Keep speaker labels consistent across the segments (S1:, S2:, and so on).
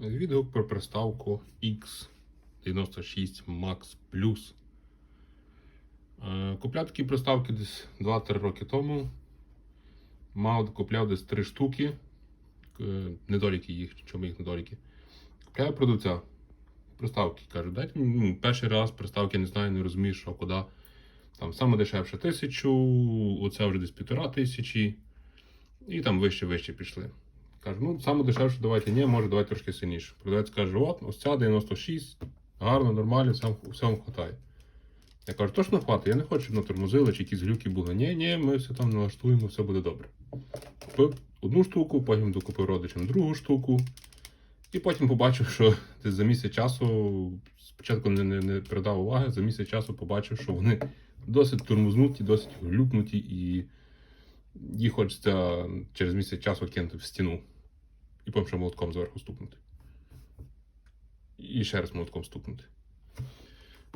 S1: Відгук про приставку X96 Max Plus. Е, Купляв такі приставки десь 2-3 роки тому. Мав купляв десь 3 штуки. Е, Недоліки їх, чому їх недоліки. Купляю продавця. Приставки кажу, дайте ну, перший раз приставки не знаю, не розумію, що куди. Там саме дешевше тисячу, оце вже десь півтора тисячі. І там вище, вище пішли. Кажу, ну саме дешевше давайте, ні, може давайте трошки сильніше. Продавець каже, от, ось ця 96, гарно, нормально, всім, всім хватає. Я кажу, точно хватить, я не хочу, щоб на тормозили чи якісь глюки були. Ні, ні, ми все там налаштуємо, все буде добре. Купив одну штуку, потім докупив родичам другу штуку. І потім побачив, що десь за місяць часу, спочатку не, не, не придав уваги, за місяць часу побачив, що вони досить тормознуті, досить глюкнуті і їх хочеться через місяць часу кинути в стіну. І потім ще молотком зверху стукнути. І ще раз молотком стукнути.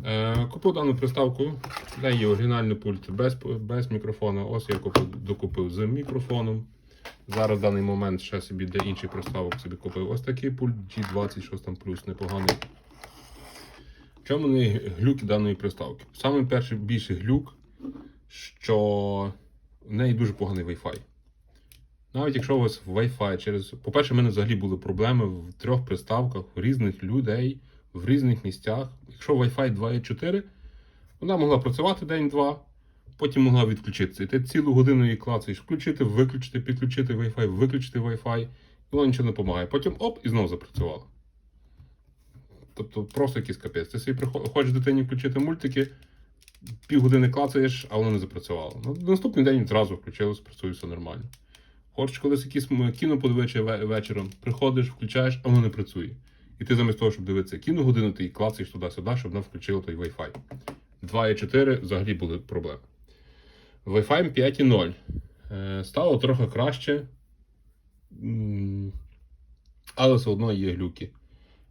S1: Е, купив дану приставку. Де є оригінальний пульт без, без мікрофону. Ось я купив, докупив з мікрофоном. Зараз в даний момент ще собі для інших приставок собі купив ось такий пульт G20, щось там плюс непоганий. Чому не глюки даної приставки? Саме перший більший глюк, що в неї дуже поганий Wi-Fi. Навіть якщо у вас Wi-Fi через. По-перше, в мене взагалі були проблеми в трьох приставках різних людей в різних місцях. Якщо Wi-Fi 2.4, вона могла працювати день-два, потім могла відключитися. І ти цілу годину її клацаєш, включити, виключити, підключити Wi-Fi, виключити Wi-Fi, і воно нічого не допомагає. Потім оп, і знову запрацювало. Тобто просто якийсь капець. Ти собі хочеш дитині включити мультики, півгодини клацаєш, а воно не запрацювало. Ну, на наступний день зразу включилось, працює все нормально. Хочеш колись якесь кіно подивитися вечором, приходиш, включаєш, а воно не працює. І ти замість того, щоб дивитися кіно годину, ти і клацаєш туди-сюди, щоб воно включило той Wi-Fi. 2.4 взагалі були проблеми. Wi-Fi 5.0 е, стало трохи краще, але все одно є глюки.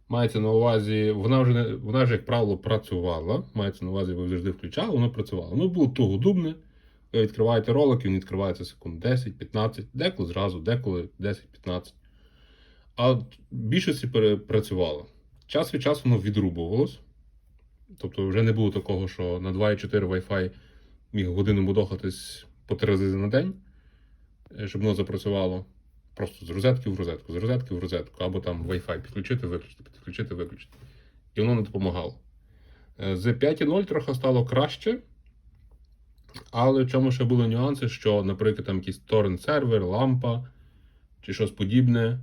S1: Мається на увазі, вона вже, вона вже, як правило, працювала. Мається на увазі, ви завжди включали, воно працювало. Воно було тугодубне. Відкриваєте ролик, він відкривається секунд 10-15, деколи зразу, деколи 10-15. А більшості перепрацювало. Час від часу воно відрубувалось. Тобто вже не було такого, що на 2,4 Wi-Fi міг годину мудохатись по три рази на день, е, щоб воно запрацювало. Просто з розетки в розетку, з розетки в розетку, або там Wi-Fi підключити, виключити, підключити, виключити. І воно не допомагало. Е, З 5.0 трохи стало краще. Але в чому ще були нюанси, що, наприклад, там якийсь торрент-сервер, лампа чи щось подібне.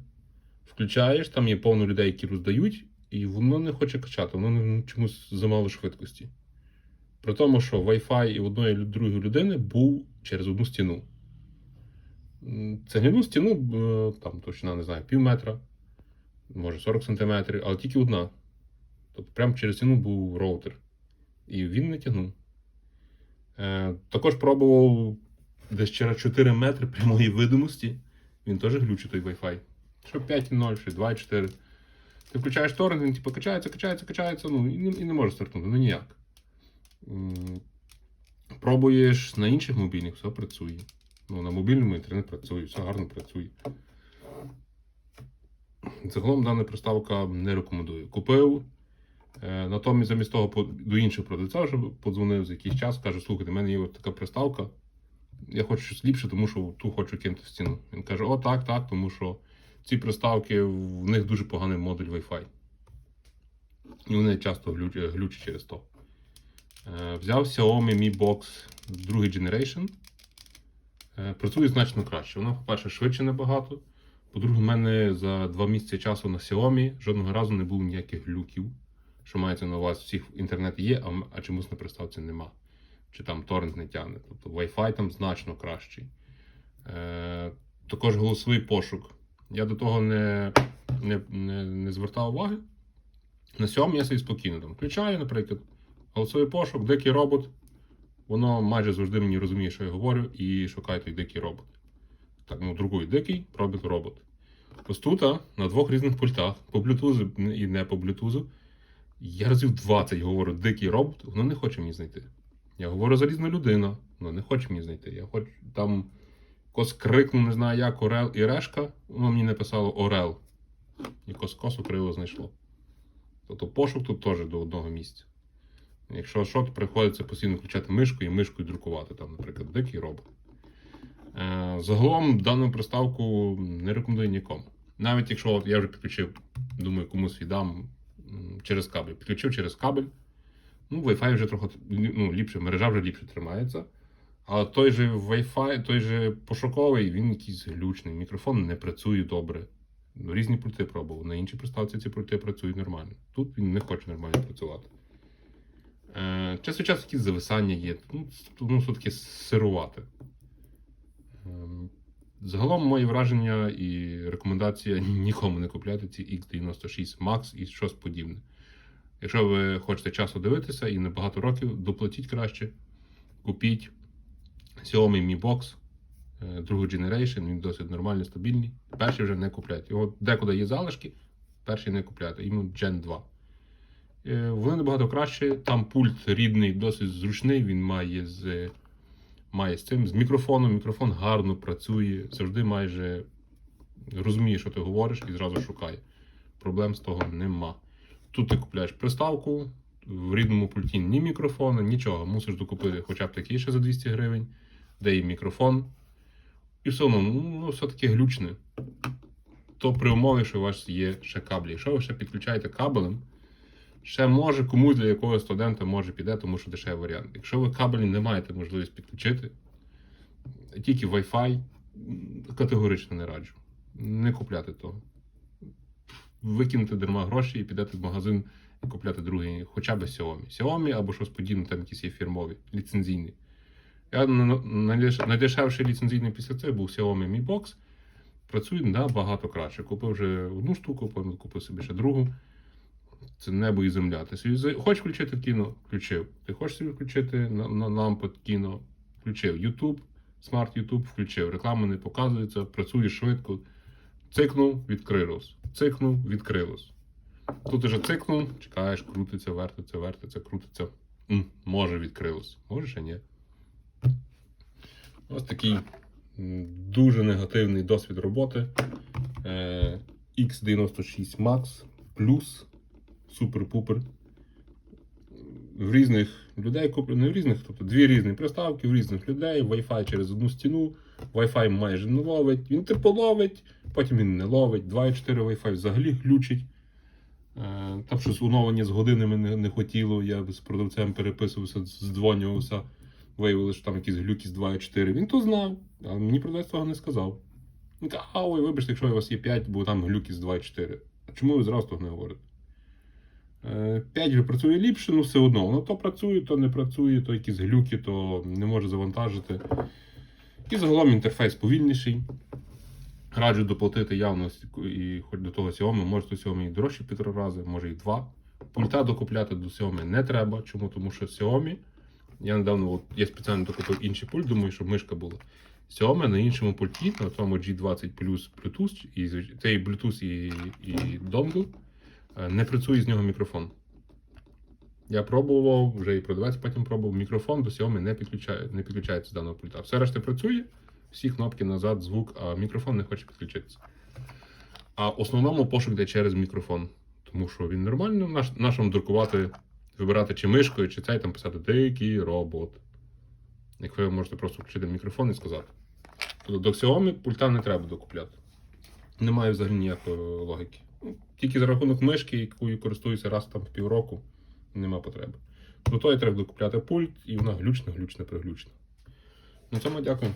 S1: Включаєш, там є повно людей, які роздають, і воно не хоче качати, воно чомусь замало швидкості. При тому, що Wi-Fi і одної і другої людини був через одну стіну. М, Цегляну стіну, е, там товщина, не знаю, пів метра, може 40 сантиметрів, але тільки одна. Тобто прямо через стіну був роутер. І він не тягнув. Е, також пробував десь через 4 метри прямої видимості. Він теж глючить той Wi-Fi. Що 5.0, що 2.4. Ти включаєш торрент, він типу качається, качається, качається, ну і не, і не може стартнути, ну ніяк. Пробуєш на інших мобільних, все працює. Ну, на мобільному інтернет працює, все гарно працює. Загалом дана приставка не рекомендую. Купив. Е, натомість, замість того, до іншого продавця вже подзвонив за якийсь час, каже, слухайте, в мене є така приставка. Я хочу щось ліпше, тому що ту хочу кинути в стіну. Він каже: О, так, так, тому що ці приставки, в них дуже поганий модуль Wi-Fi. І вони часто глючать, глючать через то. Е, взяв Xiaomi Mi Box 2 Generation. Е, працює значно краще. Вона, по-перше, швидше набагато. По-друге, в мене за два місяці часу на Xiaomi жодного разу не було ніяких глюків. Що мається на увазі, всіх в інтернеті є, а, а чомусь на приставці нема. Чи там торрент не тягне. Тобто Wi-Fi там значно кращий. Е, також голосовий пошук. Я до того не, не, не, не звертав уваги. На сьомому я собі спокійно там включаю, наприклад, голосовий пошук, дикий робот. Воно майже завжди мені розуміє, що я говорю, і шукає той дикий робот. Так, ну, другий дикий, робот робот. Ось тут, на двох різних пультах, по блютузу і не по блютузу, я разів 20 говорю дикий робот, воно не хоче мені знайти. Я говорю залізна людина, воно не хоче мені знайти. Я хочу там якось крикну, не знаю як, Орел і решка, воно мені написало Орел. І кос-косу криво знайшло. Тобто пошук тут теж до одного місця. Якщо що, то приходиться постійно включати мишку і мишкою друкувати, там, наприклад, дикий робот. Е, Загалом дану приставку не рекомендую нікому. Навіть якщо от я вже підключив, думаю, комусь віддам через кабель. Підключив через кабель. Ну, Wi-Fi вже трохи ну, ліпше, мережа вже ліпше тримається. Але той же Wi-Fi, той же пошуковий, він якийсь глючний. Мікрофон не працює добре. Різні пульти пробував. На іншій приставці ці пульти працюють нормально. Тут він не хоче нормально працювати. Е, час від часу якісь зависання є. Ну, ну все-таки сирувати. Ем, Загалом мої враження і рекомендація нікому не купляти ці X96 Max і щось подібне. Якщо ви хочете часу дивитися і не багато років, доплатіть краще, купіть Xiaomi Mi Box е, другу Generation, він досить нормальний, стабільний. Перший вже не купляйте. Його декуди є залишки, перший не купляйте, іменно Gen 2. Е, Вони набагато краще. Там пульт рідний, досить зручний, він має з, має з цим, з мікрофоном. Мікрофон гарно працює, завжди майже розуміє, що ти говориш, і зразу шукає. Проблем з того нема. Тут ти купляєш приставку, в рідному пульті ні мікрофона, нічого. Мусиш докупити хоча б такий ще за 200 гривень, де є мікрофон. І все одно, ну, все-таки глючне. То при умові, що у вас є ще каблі. Якщо ви ще підключаєте кабелем, ще може комусь для якогось студента може піде, тому що дешевий варіант. Якщо ви кабелі не маєте можливість підключити, тільки Wi-Fi, категорично не раджу. Не купляти того. Викинете дарма гроші і підете в магазин і купляти другий, хоча б Xiaomi. Xiaomi або щось подібне, там якісь є фірмові, ліцензійні. Я на- на- найдеш- найдешевший ліцензійний після цього був Xiaomi Mi Box. Працює набагато краще. Купив вже одну штуку, потім купив собі ще другу. Це небо і земля. Ти хочеш включити кіно? Включив. Ти хочеш собі включити на лампу кіно? Включив. YouTube, смарт YouTube включив. Реклама не показується, працює швидко. Цикнув, відкрилось. Цикнув, відкрилось. Тут уже цикнув, чекаєш, крутиться, вертиться, вертиться, крутиться. М, може відкрилось. Може ще ні. Ось такий дуже негативний досвід роботи. Е, X96 Max Plus супер-пупер. В різних людей куплено, не в різних, тобто дві різні приставки, в різних людей, Wi-Fi через одну стіну, Wi-Fi майже не ловить. Він типу ловить, потім він не ловить. 2.4 Wi-Fi взагалі глючить. Е, Там щось оновлення з годинами не, не хотіло. Я з продавцем переписувався, здзвонювався. Виявилося, що там якісь глюки з 2.4. Він то знав, а мені продавець того не сказав. Він каже, а ой, вибачте, якщо у вас є 5, бо там глюки з 2.4. А чому ви зразу того не говорите? 5 вже працює ліпше, ну все одно. Воно то працює, то не працює, то якісь глюки, то не може завантажити. І загалом інтерфейс повільніший. Раджу доплатити явно і хоч до того Xiaomi, може до Xiaomi і дорожче півтора рази, може і два. Пульта докупляти до Xiaomi не треба. Чому? Тому що Xiaomi. Я недавно от, я спеціально докупив інший пульт, думаю, щоб мишка була. Xiaomi на іншому пульті, на тому G20 Plus Bluetooth, і звич- це і Bluetooth і, і Dongle, е, не працює з нього мікрофон. Я пробував, вже і продавець потім пробував. Мікрофон до Xiaomi не, підключає, не підключається з даного пульта. Все решта працює, всі кнопки назад, звук, а мікрофон не хоче підключитися. А в основному пошук йде через мікрофон. Тому що він нормально, наш, нашому друкувати, вибирати чи мишкою, чи цей там писати дикий робот. Як ви можете просто включити мікрофон і сказати. Тобто до Xiaomi пульта не треба докупляти. Немає взагалі ніякої логіки. Тільки за рахунок мишки, якою користуюся раз там в півроку, нема потреби. До того треба докупляти пульт, і вона глючна, глючна, приглючна. На цьому дякую.